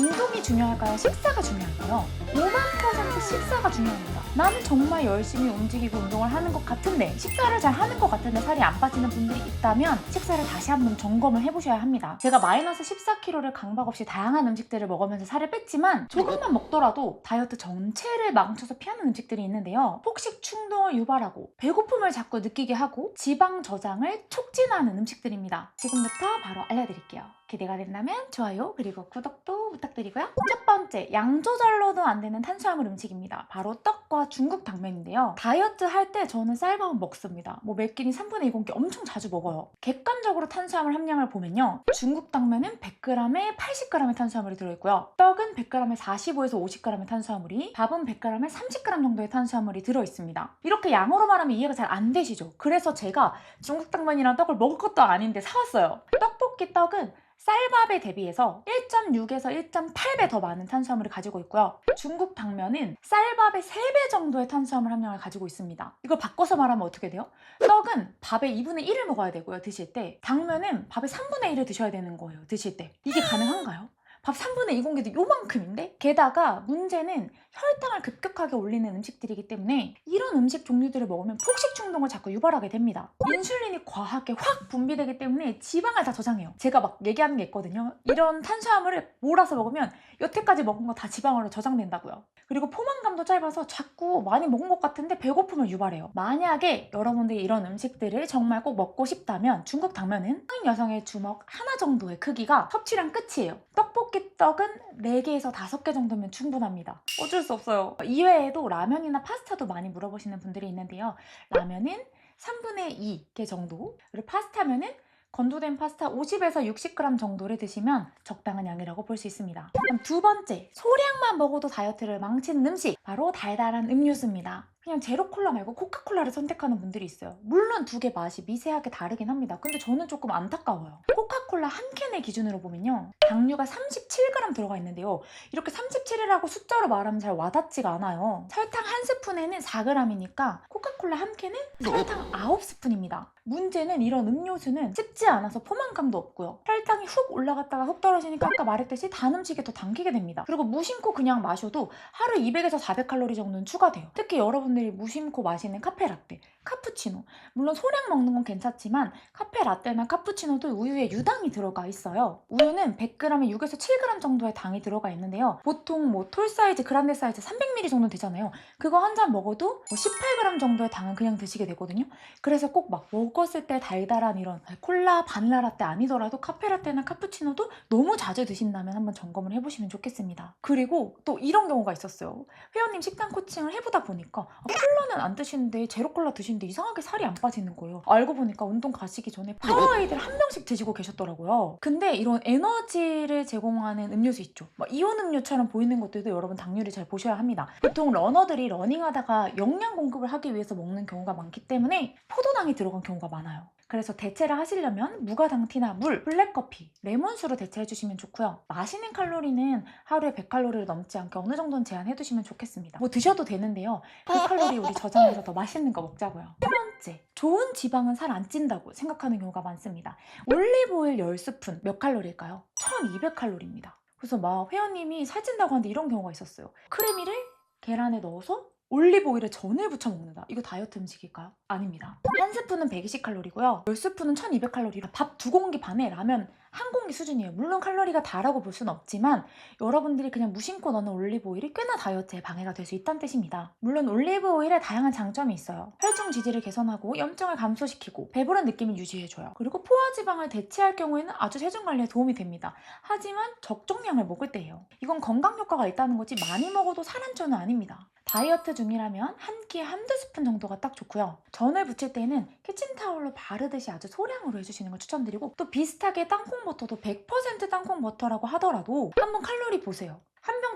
운동이 중요할까요? 식사가 중요할까요? 5만 퍼센트 식사가 중요합니다. 나는 정말 열심히 움직이고 운동을 하는 것 같은데 식사를 잘 하는 것 같은데 살이 안 빠지는 분들이 있다면 식사를 다시 한번 점검을 해보셔야 합니다. 제가 마이너스 14kg를 강박 없이 다양한 음식들을 먹으면서 살을 뺐지만 조금만 먹더라도 다이어트 전체를 망쳐서 피하는 음식들이 있는데요. 폭식 충동을 유발하고 배고픔을 자꾸 느끼게 하고 지방 저장을 촉진하는 음식들입니다. 지금부터 바로 알려드릴게요. 기대가 된다면 좋아요 그리고 구독도 부탁드리고요. 첫 번째 양 조절로도 안 되는 탄수화물 음식입니다. 바로 떡과 중국 당면인데요. 다이어트 할 때 저는 쌀밥은 먹습니다. 뭐 몇 끼니 3분의 2 공기 엄청 자주 먹어요. 객관적으로 탄수화물 함량을 보면요. 중국 당면은 100g에 80g의 탄수화물이 들어있고요. 떡은 100g에 45에서 50g의 탄수화물이, 밥은 100g에 30g 정도의 탄수화물이 들어있습니다. 이렇게 양으로 말하면 이해가 잘 안 되시죠? 그래서 제가 중국 당면이랑 떡을 먹을 것도 아닌데 사왔어요. 떡볶이 떡은 쌀밥에 대비해서 1.6에서 1.8배 더 많은 탄수화물을 가지고 있고요. 중국 당면은 쌀밥의 3배 정도의 탄수화물 함량을 가지고 있습니다. 이걸 바꿔서 말하면 어떻게 돼요? 떡은 밥의 2분의 1을 먹어야 되고요, 드실 때. 당면은 밥의 3분의 1을 드셔야 되는 거예요, 드실 때. 이게 가능한가요? 밥 3분의 2 공기도 요만큼인데? 게다가 문제는 혈당을 급격하게 올리는 음식들이기 때문에 이런 음식 종류들을 먹으면 폭식 충동을 자꾸 유발하게 됩니다. 인슐린이 과하게 확 분비되기 때문에 지방을 다 저장해요. 제가 막 얘기하는 게 있거든요. 이런 탄수화물을 몰아서 먹으면 여태까지 먹은 거 다 지방으로 저장된다고요. 그리고 포만감도 짧아서 자꾸 많이 먹은 것 같은데 배고픔을 유발해요. 만약에 여러분들이 이런 음식들을 정말 꼭 먹고 싶다면 중국 당면은 성인 여성의 주먹 하나 정도의 크기가 섭취량 끝이에요. 떡볶이 떡은 4개에서 5개 정도면 충분합니다. 어쩔 수 없어요. 이외에도 라면이나 파스타도 많이 물어보시는 분들이 있는데요. 라면은 3분의 2개 정도, 그리고 파스타면은 건조된 파스타 50에서 60g 정도를 드시면 적당한 양이라고 볼 수 있습니다. 그럼 두 번째, 소량만 먹어도 다이어트를 망치는 음식, 바로 달달한 음료수입니다. 그냥 제로 콜라 말고 코카콜라를 선택하는 분들이 있어요. 물론 두 개 맛이 미세하게 다르긴 합니다. 근데 저는 조금 안타까워요. 코카콜라 한 캔의 기준으로 보면요. 당류가 37g 들어가 있는데요. 이렇게 37이라고 숫자로 말하면 잘 와닿지가 않아요. 설탕 한 스푼에는 4g이니까 코카콜라 한 캔은 설탕 9스푼입니다. 문제는 이런 음료수는 씹지 않아서 포만감도 없고요. 혈당이 훅 올라갔다가 훅 떨어지니까 아까 말했듯이 단 음식에 더 당기게 됩니다. 그리고 무심코 그냥 마셔도 하루 200에서 400칼로리 정도는 추가돼요. 특히 여러분 들이 무심코 마시는 카페 라떼, 카푸치노. 물론 소량 먹는 건 괜찮지만 카페 라떼나 카푸치노도 우유에 유당이 들어가 있어요. 우유는 100g에 6에서 7g 정도의 당이 들어가 있는데요. 보통 뭐 톨 사이즈, 그란데 사이즈 300ml 정도 되잖아요. 그거 한 잔 먹어도 뭐 18g 정도의 당은 그냥 드시게 되거든요. 그래서 꼭 막 먹었을 때 달달한 이런 콜라, 바닐라 라떼 아니더라도 카페 라떼나 카푸치노도 너무 자주 드신다면 한번 점검을 해보시면 좋겠습니다. 그리고 또 이런 경우가 있었어요. 회원님 식단 코칭을 해보다 보니까 아, 콜라는 안 드시는데 제로 콜라 드시 는데 이상하게 살이 안 빠지는 거예요. 알고 보니까 운동 가시기 전에 파워에이드를 한 병씩 드시고 계셨더라고요. 근데 이런 에너지를 제공하는 음료수 있죠. 막 이온 음료처럼 보이는 것들도 여러분 당류를 잘 보셔야 합니다. 보통 러너들이 러닝하다가 영양 공급을 하기 위해서 먹는 경우가 많기 때문에 포도당이 들어간 경우가 많아요. 그래서 대체를 하시려면 무가당티나 물, 블랙커피, 레몬수로 대체해 주시면 좋고요. 마시는 칼로리는 하루에 100칼로리를 넘지 않게 어느 정도는 제한해 두시면 좋겠습니다. 뭐 드셔도 되는데요. 그 칼로리 우리 저장해서 더 맛있는 거 먹자고요. 세 번째, 좋은 지방은 살 안 찐다고 생각하는 경우가 많습니다. 올리브오일 10스푼 몇 칼로리일까요? 1200칼로리입니다. 그래서 막 회원님이 살찐다고 하는데 이런 경우가 있었어요. 크래미를 계란에 넣어서 올리브 오일에 전을 부쳐 먹는다. 이거 다이어트 음식일까요? 아닙니다. 한 스푼은 120칼로리고요. 10스푼은 1200칼로리라 밥 두 공기 반에 라면 한 공기 수준이에요. 물론 칼로리가 다라고 볼 수는 없지만 여러분들이 그냥 무심코 넣는 올리브 오일이 꽤나 다이어트에 방해가 될 수 있다는 뜻입니다. 물론 올리브 오일에 다양한 장점이 있어요. 혈중 지지를 개선하고 염증을 감소시키고 배부른 느낌을 유지해줘요. 그리고 포화 지방을 대체할 경우에는 아주 체중 관리에 도움이 됩니다. 하지만 적정량을 먹을 때예요. 이건 건강 효과가 있다는 거지 많이 먹어도 살 안 쪄는 아닙니다. 다이어트 중이라면 한 끼에 한두 스푼 정도가 딱 좋고요. 전을 부칠 때는 키친타올로 바르듯이 아주 소량으로 해주시는 걸 추천드리고 또 비슷하게 땅콩버터도 100% 땅콩버터라고 하더라도 한번 칼로리 보세요.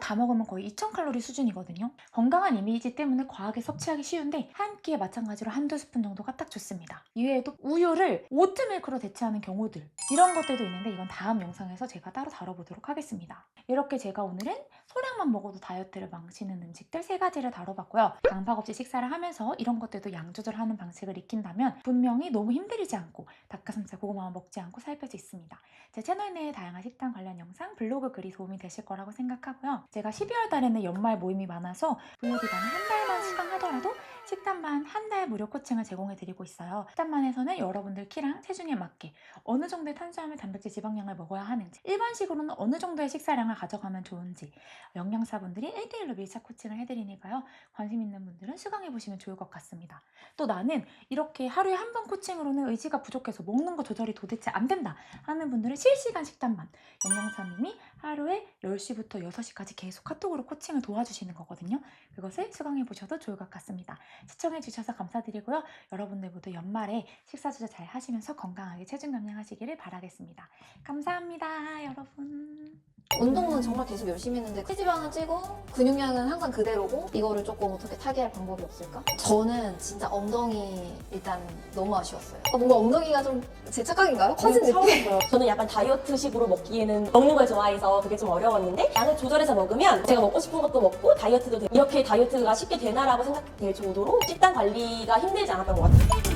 다 먹으면 거의 2000칼로리 수준이거든요. 건강한 이미지 때문에 과하게 섭취하기 쉬운데 한 끼에 마찬가지로 한두 스푼 정도가 딱 좋습니다. 이외에도 우유를 오트밀크로 대체하는 경우들 이런 것들도 있는데 이건 다음 영상에서 제가 따로 다뤄보도록 하겠습니다. 이렇게 제가 오늘은 소량만 먹어도 다이어트를 망치는 음식들 세 가지를 다뤄봤고요. 강박 없이 식사를 하면서 이런 것들도 양 조절하는 방식을 익힌다면 분명히 너무 힘들이지 않고 닭가슴살 고구마만 먹지 않고 살빼수 있습니다. 제 채널 내에 다양한 식단 관련 영상, 블로그 글이 도움이 되실 거라고 생각하고요. 제가 12월 달에는 연말 모임이 많아서 VOD반은 한 달만 수강하더라도 식단반 한달 무료 코칭을 제공해 드리고 있어요. 식단반에서는 여러분들 키랑 체중에 맞게 어느 정도의 탄수화물, 단백질, 지방량을 먹어야 하는지, 일반식으로는 어느 정도의 식사량을 가져가면 좋은지, 영양사분들이 1대1로 밀착 코칭을 해드리니까요. 관심 있는 분들은 수강해 보시면 좋을 것 같습니다. 또 나는 이렇게 하루에 한 번 코칭으로는 의지가 부족해서 먹는 거 조절이 도대체 안 된다 하는 분들은 실시간 식단반 영양사님이 하루에 10시부터 6시까지 계속 카톡으로 코칭을 도와주시는 거거든요. 그것을 수강해 보셔도 좋을 것 같습니다. 시청해 주셔서 감사드리고요. 여러분들 모두 연말에 식사 조절 잘 하시면서 건강하게 체중 감량하시기를 바라겠습니다. 감사합니다, 여러분. 운동은 정말 계속 열심히 했는데 체지방은 찌고 근육량은 항상 그대로고 이거를 조금 어떻게 타개할 방법이 없을까? 저는 진짜 엉덩이 일단 너무 아쉬웠어요. 아, 뭔가 엉덩이가 좀 제 착각인가요? 커진 느낌? 처음이고요. 저는 약간 다이어트식으로 먹기에는 먹는 걸 좋아해서 그게 좀 어려웠는데 양을 조절해서 먹으면 제가 먹고 싶은 것도 먹고 다이어트도 되- 이렇게 다이어트가 쉽게 되나라고 생각될 정도로 식단 관리가 힘들지 않았던 것 같아요.